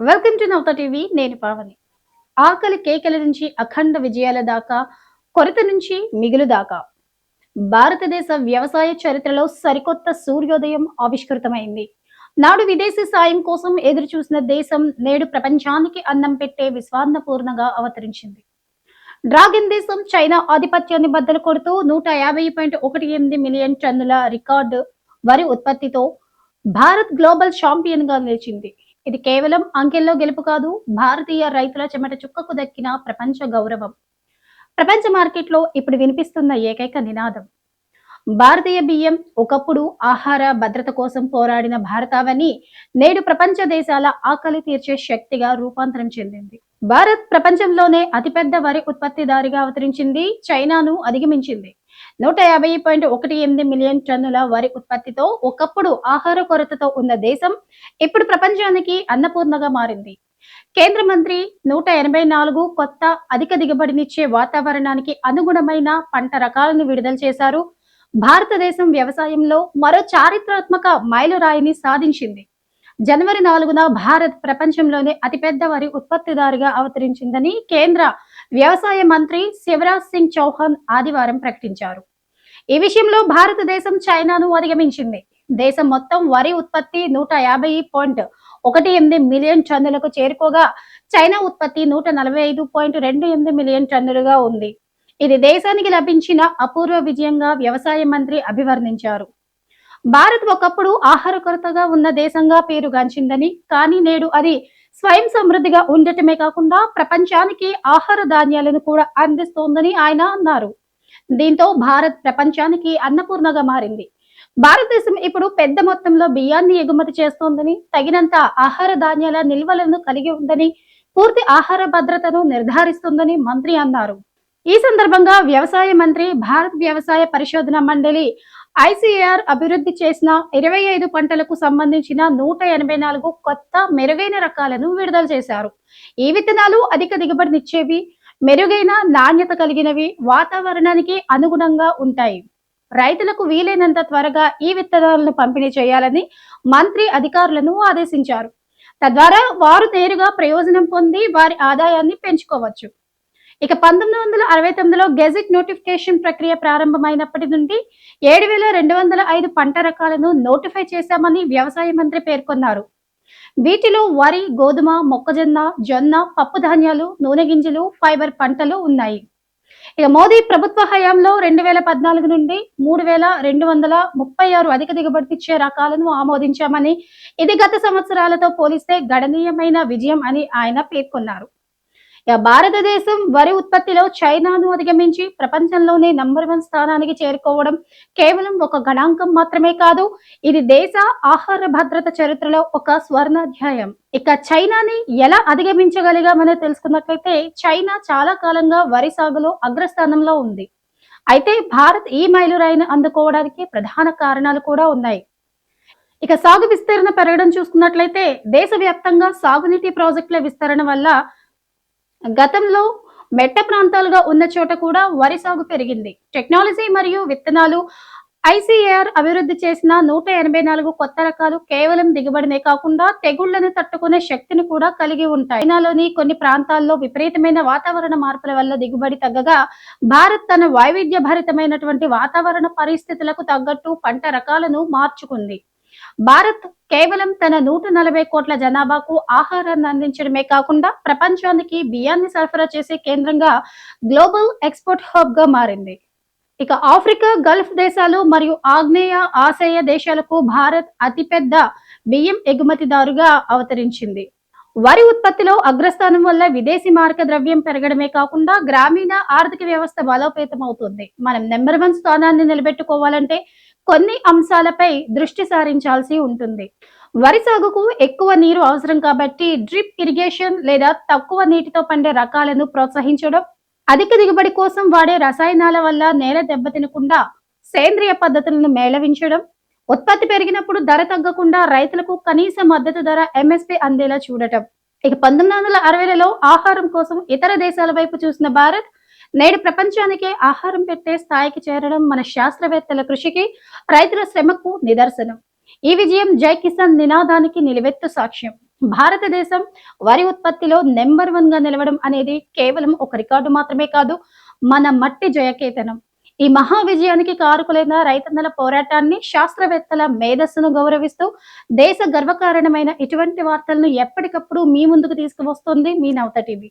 Welcome to Navata TV నేను పావని. ఆకలి కేకల నుంచి అఖండ విజయాల దాకా కొరత నుంచి మిగులు దాకా భారతదేశ వ్యవసాయ చరిత్రలో సరికొత్త సూర్యోదయం ఆవిష్కృతమైంది. నాడు విదేశీ సాయం కోసం ఎదురు చూసిన దేశం నేడు ప్రపంచానికి అన్నం పెట్టే విశ్వాన్నపూర్ణగా అవతరించింది. డ్రాగన్ దేశం చైనా ఆధిపత్యాన్ని బద్దలు కొడుతూ నూట యాభై పాయింట్ ఒకటి ఎనిమిది మిలియన్ టన్నుల రికార్డు వరి ఉత్పత్తితో భారత్ గ్లోబల్ ఛాంపియన్గా నిలిచింది. ఇది కేవలం అంకెల్లో గెలుపు కాదు భారతీయ రైతుల చెమట చుక్కకు దక్కిన ప్రపంచ గౌరవం. ప్రపంచ మార్కెట్లో ఇప్పుడు వినిపిస్తున్న ఏకైక నినాదం. భారతీయ బియ్యం ఒకప్పుడు ఆహార భద్రత కోసం పోరాడిన భారతావని నేడు ప్రపంచ దేశాల ఆకలి తీర్చే శక్తిగా రూపాంతరం చెందింది. భారత్ ప్రపంచంలోనే అతిపెద్ద వరి ఉత్పత్తిదారిగా అవతరించింది చైనాను అధిగమించింది. నూట యాభై పాయింట్ ఒకటి ఎనిమిది మిలియన్ టన్నుల వరి ఉత్పత్తితో ఒకప్పుడు ఆహార కొరతతో ఉన్న దేశం ఇప్పుడు ప్రపంచానికి అన్నపూర్ణగా మారింది. కేంద్ర మంత్రి నూట ఎనభై నాలుగు కొత్త అధిక దిగుబడినిచ్చే వాతావరణానికి అనుగుణమైన పంట రకాలను విడుదల చేశారు. భారతదేశం వ్యవసాయంలో మరో చారిత్రాత్మక మైలురాయిని సాధించింది. జనవరి నాలుగున భారత్ ప్రపంచంలోనే అతిపెద్ద వరి ఉత్పత్తిదారుగా అవతరించిందని కేంద్ర వ్యవసాయ మంత్రి శివరాజ్ సింగ్ చౌహాన్ ఆదివారం ప్రకటించారు. ఈ విషయంలో భారతదేశం చైనాను అధిగమించింది. దేశం మొత్తం వరి ఉత్పత్తి నూట యాభై పాయింట్ ఒకటి ఎనిమిది మిలియన్ టన్నులకు చేరుకోగా చైనా ఉత్పత్తి నూట నలభై ఐదు పాయింట్ రెండు ఎనిమిది మిలియన్ టన్నులుగా ఉంది. ఇది దేశానికి లభించిన అపూర్వ విజయంగా వ్యవసాయ మంత్రి అభివర్ణించారు. భారత్ ఒకప్పుడు ఆహార కొరతగా ఉన్న దేశంగా పేరుగాంచిందని కానీ నేడు అది స్వయం సమృద్ధిగా ఉండటమే కాకుండా ప్రపంచానికి ఆహార ధాన్యాలను కూడా అందిస్తోందని ఆయన అన్నారు. దీంతో భారత్ ప్రపంచానికి అన్నపూర్ణగా మారింది. భారతదేశం ఇప్పుడు పెద్ద మొత్తంలో బియ్యాన్ని ఎగుమతి చేస్తోందని తగినంత ఆహార ధాన్యాల నిల్వలను కలిగి ఉందని పూర్తి ఆహార భద్రతను నిర్ధారిస్తుందని మంత్రి అన్నారు. ఈ సందర్భంగా వ్యవసాయ మంత్రి భారత్ వ్యవసాయ పరిశోధన మండలి ఐసీఆర్ అభివృద్ధి చేసిన ఇరవై ఐదు పంటలకు సంబంధించిన నూట ఎనభై నాలుగు కొత్త మెరుగైన రకాలను విడుదల చేశారు. ఈ విత్తనాలు అధిక దిగుబడినిచ్చేవి మెరుగైన నాణ్యత కలిగినవి వాతావరణానికి అనుగుణంగా ఉంటాయి. రైతులకు వీలైనంత త్వరగా ఈ విత్తనాలను పంపిణీ చేయాలని మంత్రి అధికారులను ఆదేశించారు. తద్వారా వారు నేరుగా ప్రయోజనం పొంది వారి ఆదాయాన్ని పెంచుకోవచ్చు. ఇక పంతొమ్మిది వందల అరవై తొమ్మిదిలో గెజెట్ నోటిఫికేషన్ ప్రక్రియ ప్రారంభమైనప్పటి నుండి ఏడు వేల రెండు వందల ఐదు పంట రకాలను నోటిఫై చేశామని వ్యవసాయ మంత్రి పేర్కొన్నారు. వీటిలో వరి గోధుమ మొక్కజొన్న జొన్న పప్పు ధాన్యాలు నూనె గింజలు ఫైబర్ పంటలు ఉన్నాయి. ఇక మోదీ ప్రభుత్వ హయాంలో రెండు వేల పద్నాలుగు నుండి మూడు వేల రెండు వందల ముప్పై ఆరు అధిక దిగుబడినిచ్చే రకాలను ఆమోదించామని ఇది గత సంవత్సరాలతో పోలిస్తే గణనీయమైన విజయం అని ఆయన పేర్కొన్నారు. భారతదేశం వరి ఉత్పత్తిలో చైనాను అధిగమించి ప్రపంచంలోనే నంబర్ వన్ స్థానానికి చేరుకోవడం కేవలం ఒక గణాంకం మాత్రమే కాదు ఇది దేశ ఆహార భద్రత చరిత్రలో ఒక స్వర్ణాధ్యాయం. ఇక చైనాని ఎలా అధిగమించగలిగామని తెలుసుకున్నట్లయితే చైనా చాలా కాలంగా వరి సాగులో అగ్రస్థానంలో ఉంది. అయితే భారత్ ఈ మైలురాయిని అందుకోవడానికి ప్రధాన కారణాలు కూడా ఉన్నాయి. ఇక సాగు విస్తరణ పెరగడం చూసుకున్నట్లయితే దేశవ్యాప్తంగా సాగునీటి ప్రాజెక్టుల విస్తరణ వల్ల గతంలో మెట్ట ప్రాంతాలుగా ఉన్న చోట కూడా వరి సాగు పెరిగింది. టెక్నాలజీ మరియు విత్తనాలు ఐసీఏఆర్ అభివృద్ధి చేసిన నూట ఎనభై నాలుగు కొత్త రకాలు కేవలం దిగుబడినే కాకుండా తెగుళ్ళను తట్టుకునే శక్తిని కూడా కలిగి ఉంటాయి. చైనాలోని కొన్ని ప్రాంతాల్లో విపరీతమైన వాతావరణ మార్పుల వల్ల దిగుబడి తగ్గగా భారత్ తన వైవిధ్య భరితమైనటువంటి వాతావరణ పరిస్థితులకు తగ్గట్టు పంట రకాలను మార్చుకుంది. భారత్ కేవలం తన నూట నలభై కోట్ల జనాభాకు ఆహారాన్ని అందించడమే కాకుండా ప్రపంచానికి బియ్యాన్ని సరఫరా చేసే కేంద్రంగా గ్లోబల్ ఎక్స్పోర్ట్ హబ్గా మారింది. ఇక ఆఫ్రికా గల్ఫ్ దేశాలు మరియు ఆగ్నేయ ఆసియా దేశాలకు భారత్ అతిపెద్ద బియ్యం ఎగుమతిదారుగా అవతరించింది. వరి ఉత్పత్తిలో అగ్రస్థానం వల్ల విదేశీ మార్క ద్రవ్యం పెరగడమే కాకుండా గ్రామీణ ఆర్థిక వ్యవస్థ బలోపేతం అవుతుంది మనం నెంబర్ వన్ స్థానాన్ని నిలబెట్టుకోవాలంటే కొన్ని అంశాలపై దృష్టి సారించాల్సి ఉంటుంది. వరి సాగుకు ఎక్కువ నీరు అవసరం కాబట్టి డ్రిప్ ఇరిగేషన్ లేదా తక్కువ నీటితో పండే రకాలను ప్రోత్సహించడం అధిక దిగుబడి కోసం వాడే రసాయనాల వల్ల నేల దెబ్బతినకుండా సేంద్రియ పద్ధతులను మేళవించడం ఉత్పత్తి పెరిగినప్పుడు ధర తగ్గకుండా రైతులకు కనీస మద్దతు ధర ఎంఎస్పి అందేలా చూడటం. ఇక పంతొమ్మిది వందల అరవైలలో ఆహారం కోసం ఇతర దేశాల వైపు చూసిన భారత్ నేడు ప్రపంచానికే ఆహారం పెట్టే స్థాయికి చేరడం మన శాస్త్రవేత్తల కృషికి రైతుల శ్రమకు నిదర్శనం. ఈ విజయం జై కిసాన్ నినాదానికి నిలువెత్తు సాక్ష్యం. భారతదేశం వరి ఉత్పత్తిలో నెంబర్ వన్గా నిలవడం అనేది కేవలం ఒక రికార్డు మాత్రమే కాదు మన మట్టి జయకేతనం. ఈ మహా విజయానికి కారకులైన రైతన్నల పోరాటాన్ని శాస్త్రవేత్తల మేధస్సును గౌరవిస్తూ దేశ గర్వకారణమైన ఇటువంటి వార్తలను ఎప్పటికప్పుడు మీ ముందుకు తీసుకువస్తుంది మీ నవత టీవీ.